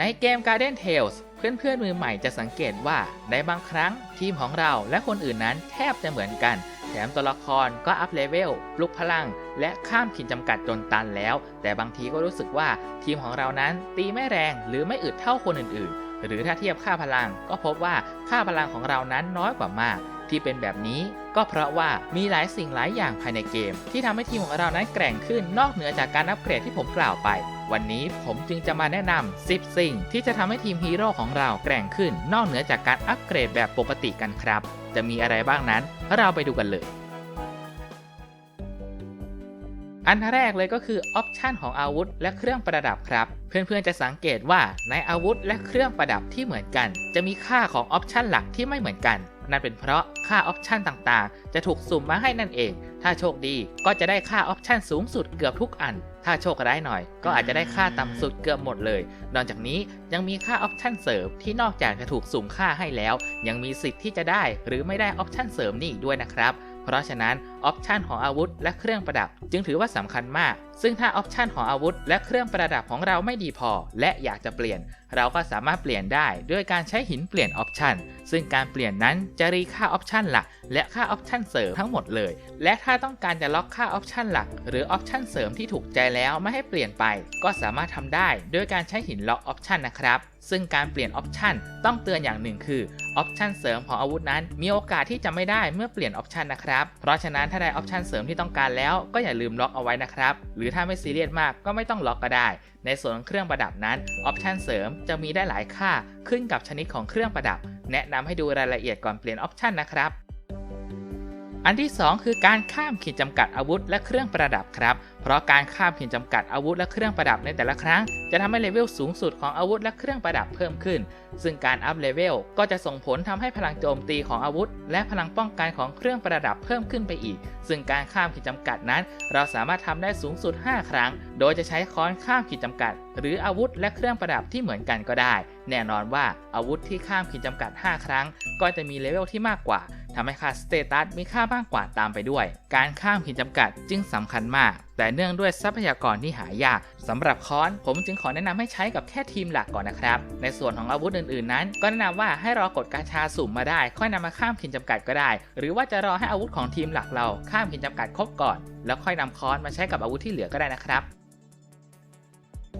ในเกม Garden Tales เพื่อนๆมือใหม่จะสังเกตว่าในบางครั้งทีมของเราและคนอื่นนั้นแทบจะเหมือนกัน แถมตัวละครก็อัพเลเวลปลุกพลัง และข้ามขีดจำกัดจนตันแล้ว แต่บางทีก็รู้สึกว่าทีมของเรานั้นตีไม่แรงหรือไม่อึดเท่าคนอื่นๆ หรือถ้าเทียบค่าพลังก็พบว่าค่าพลังของเรานั้นน้อยกว่ามาก ที่เป็นแบบนี้ก็เพราะว่ามีหลายสิ่งหลายอย่างภายในเกม ที่ทำให้ทีมของเรานั้นแกร่งขึ้นนอกเหนือจากการอัปเกรดที่ผมกล่าวไป วันนี้ผมจึงจะมาแนะนำ10 สิ่ง ที่จะทำให้ทีมฮีโร่ของเราแกร่งขึ้น นอกเหนือจากการอัปเกรดแบบปกติกันครับ จะมีอะไรบ้างนั้นเราไปดูกันเลย อันแรกเลยก็คือออปชันของอาวุธและเครื่องประดับครับ เพื่อนๆจะสังเกตว่าในอาวุธและเครื่องประดับที่เหมือนกัน จะมีค่าของออปชันหลักที่ไม่เหมือนกัน นั่นเป็นเพราะค่าออปชันต่างๆ จะถูกสุ่มมาให้นั่นเอง ถ้าโชคดีก็จะได้ค่าออปชันสูงสุดเกือบทุกอัน ถ้าโชคร้ายหน่อย ก็อาจจะได้ค่าต่ำสุดเกือบหมดเลย นอกจากนี้ยังมีค่าออปชันเสริมที่นอกจากจะถูกสุ่มค่าให้แล้ว ยังมีสิทธิ์ที่จะได้ หรือไม่ได้ออปชันเสริมนี่อีกด้วยนะครับ เพราะฉะนั้นออปชันของอาวุธและเครื่องประดับ จึงถือว่าสำคัญมาก ซึ่งถ้าออปชันของอาวุธและเครื่องประดับของเราไม่ดีพอ และอยากจะเปลี่ยน เราก็สามารถเปลี่ยนได้ด้วยการใช้หินเปลี่ยนออปชันซึ่งการเปลี่ยนนั้นจะรีค่าออปชันหลักและค่าออปชันเสริมทั้งหมดเลย และถ้าต้องการจะล็อกค่าออปชันหลัก หรือออปชันเสริมที่ถูกใจแล้วไม่ให้เปลี่ยนไป ก็สามารถทำได้ด้วยการใช้หินล็อกออปชันนะครับ ซึ่งการเปลี่ยนออปชันต้องเตือนอย่างหนึ่งคือออปชันเสริมของอาวุธนั้น มีโอกาสที่จะไม่ได้เมื่อเปลี่ยนออปชันนะครับ เพราะฉะนั้นถ้าได้ออปชันเสริมที่ต้องการแล้วก็อย่าลืมล็อกเอาไว้นะครับ หรือถ้าไม่ซีเรียสมากก็ไม่ต้องล็อกก็ได้ ในส่วนของเครื่องประดับนั้นออปชันเสริมจะมีได้หลายค่าขึ้นกับชนิดของเครื่องประดับ แนะนำให้ดูรายละเอียดก่อนเปลี่ยนออปชันนะครับอันที่ 2 คือการข้ามขีดจำกัดอาวุธและเครื่องประดับครับ เพราะการข้ามขีดจำกัดอาวุธและเครื่องประดับในแต่ละครั้ง จะทำให้เลเวลสูงสุดของอาวุธและเครื่องประดับเพิ่มขึ้น ซึ่งการอัพเลเวลก็จะส่งผลทำให้พลังโจมตีของอาวุธ และพลังป้องกันของเครื่องประดับเพิ่มขึ้นไปอีก ซึ่งการข้ามขีดจำกัดนั้น เราสามารถทำได้สูงสุด 5 ครั้ง โดยจะใช้ค้อนข้ามขีดจำกัด หรืออาวุธและเครื่องประดับที่เหมือนกันก็ได้ แน่นอนว่าอาวุธที่ข้ามขีดจำกัด 5 ครั้ง ก็จะมีเลเวลที่มากกว่าทำให้ค่าสเตตัสมีค่ามากกว่าตามไปด้วย การข้ามขีดจำกัดจึงสำคัญมาก แต่เนื่องด้วยทรัพยากรที่หายากสำหรับค้อนผมจึงขอแนะนำให้ใช้กับแค่ทีมหลักก่อนนะครับ ในส่วนของอาวุธอื่นๆนั้น ก็แนะนำว่าให้รอกดกาชาสุ่มมาได้ ค่อยนำมาข้ามขีดจำกัดก็ได้ หรือว่าจะรอให้อาวุธของทีมหลักเราข้ามขีดจำกัดครบก่อน แล้วค่อยนำค้อนมาใช้กับอาวุธที่เหลือก็ได้นะครับ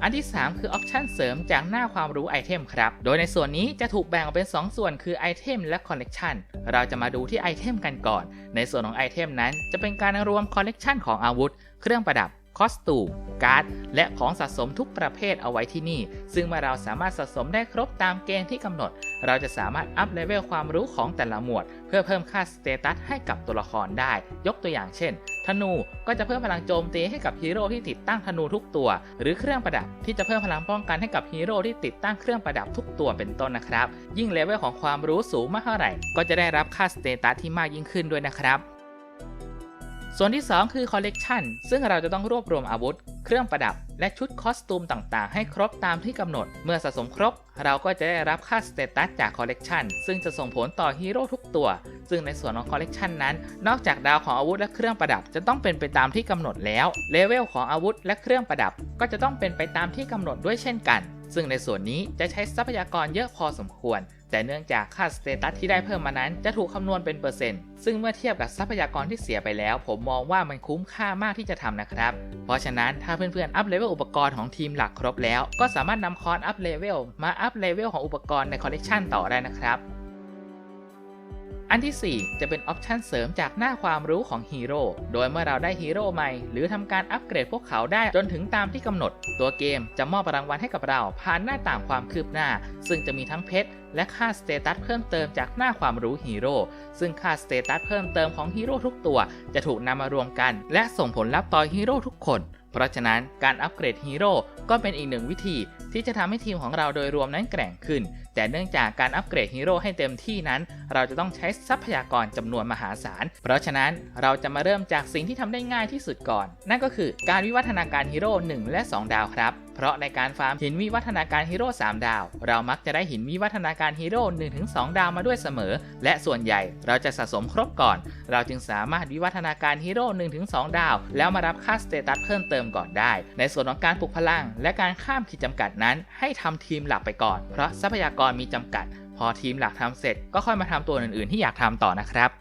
อันที่ 3 คือออปชันเสริมจากหน้าความรู้ไอเทมครับ โดยในส่วนนี้จะถูกแบ่งออกเป็น 2 ส่วนคือไอเทมและคอลเลกชันเราจะมาดูที่ไอเทมกันก่อน ในส่วนของไอเทมนั้นจะเป็นการรวมคอลเลกชันของอาวุธ เครื่องประดับ คอสตูมการ์ด และของสะสมทุกประเภทเอาไว้ที่นี่ ซึ่งเมื่อเราสามารถสะสมได้ครบตามเกณฑ์ที่กำหนด เราจะสามารถอัพเลเวลความรู้ของแต่ละหมวด เพื่อเพิ่มค่าสเตตัสให้กับตัวละครได้ ยกตัวอย่างเช่น ธนูก็จะเพิ่มพลังโจมตีให้กับฮีโร่ที่ติดตั้งธนูทุกตัว หรือเครื่องประดับที่จะเพิ่มพลังป้องกันให้กับฮีโร่ที่ติดตั้งเครื่องประดับทุกตัวเป็นต้นนะครับ ยิ่งเลเวลของความรู้สูงมากเท่าไหร่ ก็จะได้รับค่าสเตตัสที่มากยิ่งขึ้นด้วยนะครับ ส่วนที่ 2 คือคอลเลกชันซึ่งเราจะต้องรวบรวมอาวุธ เครื่องประดับ และชุดคอสตูมต่างๆ ให้ครบตามที่กำหนด เมื่อสะสมครบ เราก็จะได้รับค่าสเตตัสจากคอลเลกชันซึ่งจะส่งผลต่อฮีโร่ทุกตัว ซึ่งในส่วนของคอลเลกชันนั้น นอกจากดาวของอาวุธและเครื่องประดับจะต้องเป็นไปตามที่กำหนดแล้วเลเวลของอาวุธและเครื่องประดับ ก็จะต้องเป็นไปตามที่กำหนดด้วยเช่นกัน ซึ่งในส่วนนี้จะใช้ทรัพยากรเยอะพอสมควร แต่เนื่องจากค่าสเตตัสที่ได้เพิ่มมานั้นจะถูกคำนวณเป็นเปอร์เซ็นต์ ซึ่งเมื่อเทียบกับทรัพยากรที่เสียไปแล้ว ผมมองว่ามันคุ้มค่ามากที่จะทำนะครับ เพราะฉะนั้นถ้าเพื่อนๆ อัพเลเวลอุปกรณ์ของทีมหลักครบแล้ว ก็สามารถนำคอร์สอัพเลเวลมาอัพเลเวลของอุปกรณ์ในคอลเลกชันต่อได้นะครับ อันที่ 4 จะเป็นออปชันเสริมจากหน้าความรู้ของฮีโร่ โดยเมื่อเราได้ฮีโร่ใหม่ หรือทำการอัปเกรดพวกเขาได้จนถึงตามที่กำหนด ตัวเกมจะมอบรางวัลให้กับเราผ่านหน้าต่างความคืบหน้า ซึ่งจะมีทั้งเพชรและค่าสเตตัสเพิ่มเติมจากหน้าความรู้ฮีโร่ ซึ่งค่าสเตตัสเพิ่มเติมของฮีโร่ทุกตัว จะถูกนำมารวมกัน และส่งผลลัพธ์ต่อฮีโร่ทุกคน เพราะฉะนั้นการอัปเกรดฮีโร่ก็เป็นอีกหนึ่งวิธีที่จะทำให้ทีมของเราโดยรวมนั้นแกร่งขึ้น แต่เนื่องจากการอัปเกรดฮีโร่ให้เต็มที่นั้น เราจะต้องใช้ทรัพยากรจำนวนมหาศาล เพราะฉะนั้นเราจะมาเริ่มจากสิ่งที่ทำได้ง่ายที่สุดก่อน นั่นก็คือการวิวัฒนาการฮีโร่1และ 2 ดาวครับ เพราะในการฟาร์มหินวิวัฒนาการฮีโร่3ดาว เรามักจะได้หินวิวัฒนาการฮีโร่1-2 ดาวมาด้วยเสมอ และส่วนใหญ่เราจะสะสมครบก่อน เราจึงสามารถวิวัฒนาการฮีโร่1-2 ดาว แล้วมารับค่าสเตตัสเพิ่มเติมก่อนได้ ในส่วนของการปลุกพลัง และการข้ามขีดจำกัดนั้นให้ทำทีมหลักไปก่อน เพราะทรัพยากรมีจำกัด พอทีมหลักทำเสร็จ ก็ค่อยมาทำตัวอื่นๆ ที่อยากทำต่อนะครับ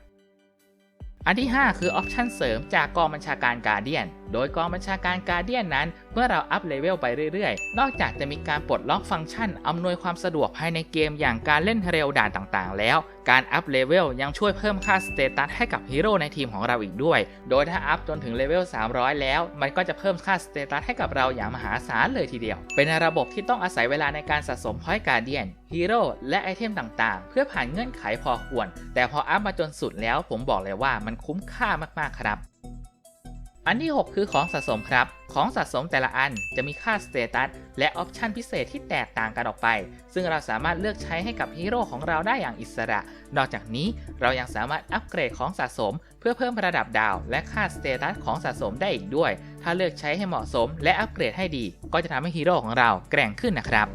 อันที่ 5 คือออปชันเสริมจากกองบัญชาการการเดียนโดยกองบัญชาการการเดียนนั้น เมื่อเราอัพเลเวลไปเรื่อยๆ นอกจากจะมีการปลดล็อกฟังก์ชัน อำนวยความสะดวกภายในเกมอย่างการเล่นเร็วด่านต่างๆ แล้ว การอัพเลเวลยังช่วยเพิ่มค่าสเตตัสให้กับฮีโร่ในทีมของเราอีกด้วย โดยถ้าอัพจนถึงเลเวล 300 แล้ว มันก็จะเพิ่มค่าสเตตัสให้กับเราอย่างมหาศาลเลยทีเดียว เป็นระบบที่ต้องอาศัยเวลาในการสะสมพอยต์การเดียนฮีโร่และไอเทมต่างๆ เพื่อผ่านเงื่อนไขพอควร แต่พออัพมาจนสุดแล้วผมบอกเลยว่ามันคุ้มค่ามากๆครับ อันที่ 6 คือของสะสมครับ ของสะสมแต่ละอันจะมีค่าสเตตัสและออปชันพิเศษที่แตกต่างกันออกไป ซึ่งเราสามารถเลือกใช้ให้กับฮีโร่ของเราได้อย่างอิสระ นอกจากนี้เรายังสามารถอัปเกรดของสะสม เพื่อเพิ่มระดับดาว และค่าสเตตัสของสะสมได้อีกด้วย ถ้าเลือกใช้ให้เหมาะสม และอัปเกรดให้ดี ก็จะทำให้ฮีโร่ของเราแกร่งขึ้นนะครับ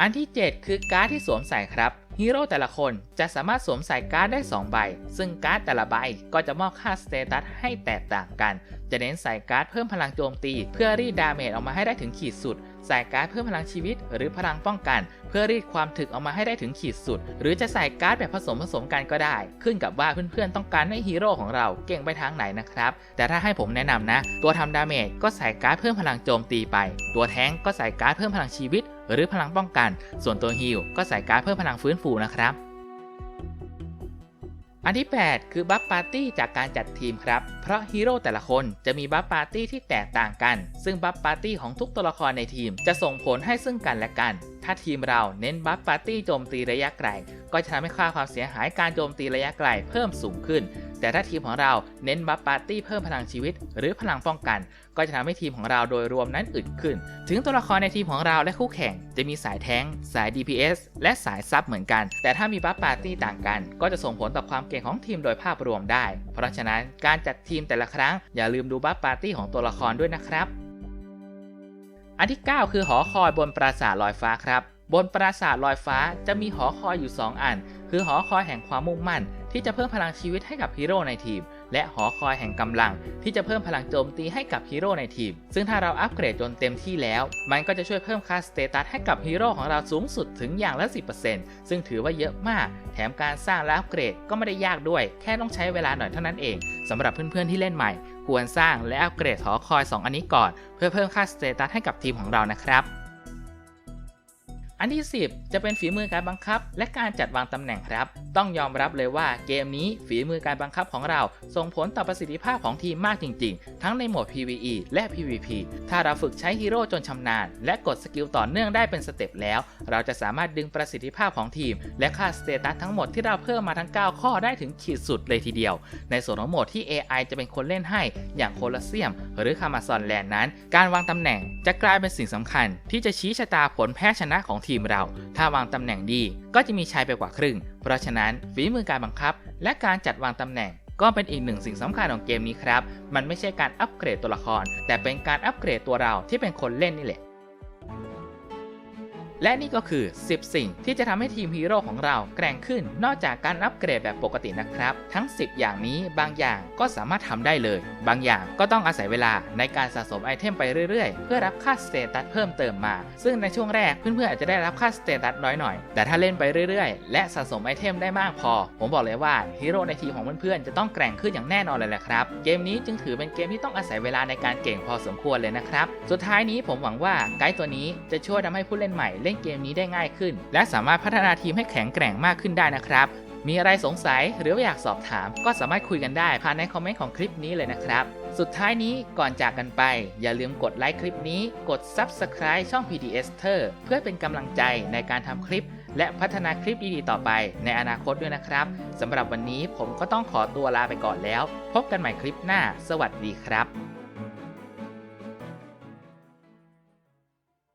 อันที่ 7 คือการ์ดที่สวมใส่ครับ ฮีโร่แต่ละคนจะสามารถสวมใส่การ์ดได้ 2 ใบ ซึ่งการ์ดแต่ละใบก็จะมอบค่าสเตตัสให้แตกต่างกัน จะเน้นใส่การ์ดเพิ่มพลังโจมตี เพื่อรีดดาเมจออกมาให้ได้ถึงขีดสุด ใส่การ์ดเพิ่มพลังชีวิต หรือพลังป้องกัน เพื่อรีดความถึกออกมาให้ได้ถึงขีดสุด หรือจะใส่การ์ดแบบผสมผสมกันก็ได้ ขึ้นกับว่าเพื่อนๆต้องการให้ฮีโร่ของเราเก่งไปทางไหนนะครับ แต่ถ้าให้ผมแนะนำนะ ตัวทำดาเมจก็ใส่การ์ดเพิ่มพลังโจมตีไป ตัวแท้งก็ใส่การ์ดเพิ่มพลังชีวิต หรือพลังป้องกัน ส่วนตัวฮีลก็ใส่การ์ดเพิ่มพลังฟื้นฟูนะครับ อันที่ 8 คือบัฟปาร์ตี้จากการจัดทีมครับ เพราะฮีโร่แต่ละคนจะมีบัฟปาร์ตี้ที่แตกต่างกัน ซึ่งบัฟปาร์ตี้ของทุกตัวละครในทีม จะส่งผลให้ซึ่งกันและกัน ถ้าทีมเราเน้นบัฟปาร์ตี้โจมตีระยะไกล ก็จะทำให้ค่าความเสียหายการโจมตีระยะไกลเพิ่มสูงขึ้น แต่ถ้าทีมของเราเน้นบัฟปาร์ตี้เพิ่มพลังชีวิต หรือพลังป้องกัน ก็จะทำให้ทีมของเราโดยรวมนั้นอึดขึ้น ถึงตัวละครในทีมของเราและคู่แข่ง จะมีสายแท้ง สาย DPS และสายซับเหมือนกัน แต่ถ้ามีบัฟปาร์ตี้ต่างกัน ก็จะส่งผลต่อความเก่งของทีมโดยภาพรวมได้ เพราะฉะนั้นการจัดทีมแต่ละครั้ง อย่าลืมดูบัฟปาร์ตี้ของตัวละครด้วยนะครับ อันที่ 9 คือหอคอยบนปราสาทลอยฟ้าครับบนปราสาทลอยฟ้าจะมีหอคอยอยู่ 2 อัน คือหอคอยแห่งความมุ่งมั่น ที่จะเพิ่มพลังชีวิตให้กับฮีโร่ในทีม และหอคอยแห่งกำลัง ที่จะเพิ่มพลังโจมตีให้กับฮีโร่ในทีม ซึ่งถ้าเราอัปเกรดจนเต็มที่แล้ว มันก็จะช่วยเพิ่มค่าสเตตัสให้กับฮีโร่ของเราสูงสุดถึงอย่างละ 10%ซึ่งถือว่าเยอะมาก แถมการสร้างและอัปเกรดก็ไม่ได้ยากด้วย แค่ต้องใช้เวลาหน่อยเท่านั้นเองสำหรับเพื่อนๆที่เล่นใหม่ ควรสร้างและอัปเกรดหอคอย 2 อันนี้ก่อน เพื่อเพิ่มค่าสเตตัสให้กับทีมของเรานะครับ อันที่ 10 จะเป็นฝีมือการบังคับ และการจัดวางตำแหน่งครับ ต้องยอมรับเลยว่าเกมนี้ฝีมือการบังคับของเราส่งผลต่อประสิทธิภาพของทีมมากจริง ๆ ทั้งในโหมด PVE และ PVP ถ้าเราฝึกใช้ฮีโร่จนชำนาญ และกดสกิลต่อเนื่องได้เป็นสเต็ปแล้ว เราจะสามารถดึงประสิทธิภาพของทีม และค่าสเตตัสทั้งหมดที่เราเพิ่มมาทั้ง 9 ข้อได้ถึงขีดสุดเลยทีเดียว ในส่วนของโหมดที่ AI จะเป็นคนเล่นให้อย่างโคลอสเซียม หรือคามาซอนแลนด์นั้น การวางตำแหน่งจะกลายเป็นสิ่งสำคัญ ที่จะชี้ชะตาผลแพ้ชนะของทีมเรา ถ้าวางตำแหน่งดีก็จะมีชัยไปกว่าครึ่ง เพราะฉะนั้นฝีมือการบังคับ และการจัดวางตำแหน่ง ก็เป็นอีกหนึ่งสิ่งสำคัญของเกมนี้ครับ มันไม่ใช่การอัปเกรดตัวละคร แต่เป็นการอัปเกรดตัวเราที่เป็นคนเล่นนี่แหละ และนี่ก็คือ 10 สิ่งที่จะทำให้ทีมฮีโร่ของเราแกร่งขึ้น นอกจากการอัปเกรดแบบปกตินะครับ ทั้ง 10 อย่างนี้บางอย่างก็สามารถทำได้เลย บางอย่างก็ต้องอาศัยเวลาในการสะสมไอเทมไปเรื่อยๆ เพื่อรับค่าสเตตัสเพิ่มเติมมา ซึ่งในช่วงแรกเพื่อนๆอาจจะได้รับค่าสเตตัสน้อยหน่อย แต่ถ้าเล่นไปเรื่อยๆ และสะสมไอเทมได้มากพอ ผมบอกเลยว่าฮีโร่ในทีมของเพื่อนๆจะต้องแกร่งขึ้นอย่างแน่นอนเลยแหละครับ เกมนี้จึงถือเป็นเกมที่ต้องอาศัยเวลาในการเก่งพอสมควรเลยนะครับ สุดท้ายนี้ผมหวังว่าไกด์ตัวนี้จะช่วยทำให้ผู้เล่นใหม่เล่นเกมนี้ได้ง่ายขึ้น และสามารถพัฒนาทีมให้แข็งแกร่งมากขึ้นได้นะครับ มีอะไรสงสัยหรืออยากสอบถาม ก็สามารถคุยกันได้ผ่านในคอมเมนต์ของคลิปนี้เลยนะครับ สุดท้ายนี้ก่อนจากกันไป อย่าลืมกดไลค์คลิปนี้ กด Subscribe ช่อง PDS เ e r เพื่อเป็นกำลังใจในการทำคลิป และพัฒนาคลิปดีๆต่อไปในอนาคตด้วยนะครับสำหรับวันนี้ผมก็ต้องขอตัวลาไปก่อนแล้ว พบกันใหม่คลิปหน้า สวัสดีครับ